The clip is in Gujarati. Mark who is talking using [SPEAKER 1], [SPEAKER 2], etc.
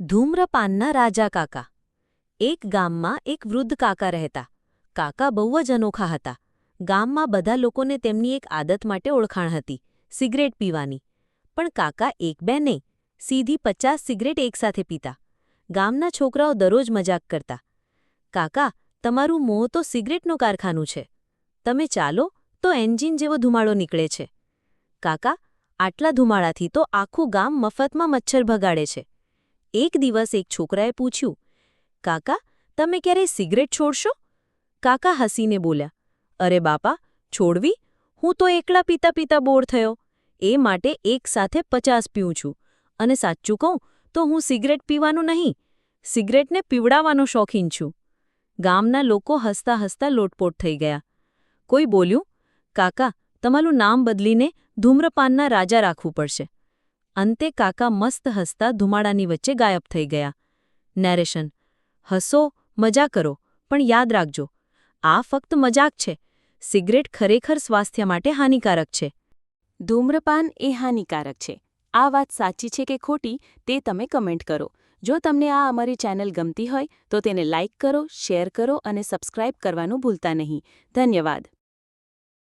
[SPEAKER 1] ધૂમ્રપાનના રાજા કાકા. એક ગામમાં એક વૃદ્ધ કાકા રહેતા. કાકા બહુ જ અનોખા હતા. ગામમાં બધા લોકોને તેમની એક આદત માટે ઓળખાણ હતી, સિગરેટ પીવાની. પણ કાકા એક બે નહીં, સીધી પચાસ સિગરેટ એકસાથે પીતા. ગામના છોકરાઓ દરરોજ મજાક કરતા. કાકા, તમારું મોં તો સિગરેટનું કારખાનું છે. તમે ચાલો, તો એન્જિન જેવો ધુમાડો નીકળે છે. કાકા, આટલા ધુમાડાથી તો આખું ગામ મફતમાં મચ્છર ભગાડે છે. એક દિવસ એક છોકરાએ પૂછ્યું, કાકા, તમે ક્યારેય સિગરેટ છોડશો? કાકા હસીને બોલ્યા, અરે બાપા, છોડવી? હું તો એકલા પીતા પીતા બોર થયો. એ માટે એક સાથે પચાસ પીઉં છું. અને સાચું કહું તો હું સિગરેટ પીવાનું નહીં, સિગરેટને પીવડાવવાનો શોખીન છું. ગામના લોકો હસતા હસતા લોટપોટ થઈ ગયા. કોઈ બોલ્યું, કાકા, તમારું નામ બદલીને ધૂમ્રપાનના રાજા રાખવું પડશે. અંતે કાકા મસ્ત હસતા ધુમાડાની વચ્ચે ગાયબ થઈ ગયા. નેરેશન હસો, મજા કરો, પણ યાદ રાખજો, આ ફક્ત મજાક છે. સિગરેટ ખરેખર સ્વાસ્થ્ય માટે હાનિકારક છે.
[SPEAKER 2] ધૂમ્રપાન એ હાનિકારક છે. આ વાત સાચી છે કે ખોટી, તે તમે કમેન્ટ કરો. જો તમને આ અમારી ચેનલ ગમતી હોય, તો તેને લાઇક કરો શેર કરો અને સબસ્ક્રાઇબ કરવાનું ભૂલતા નહીં. ધન્યવાદ.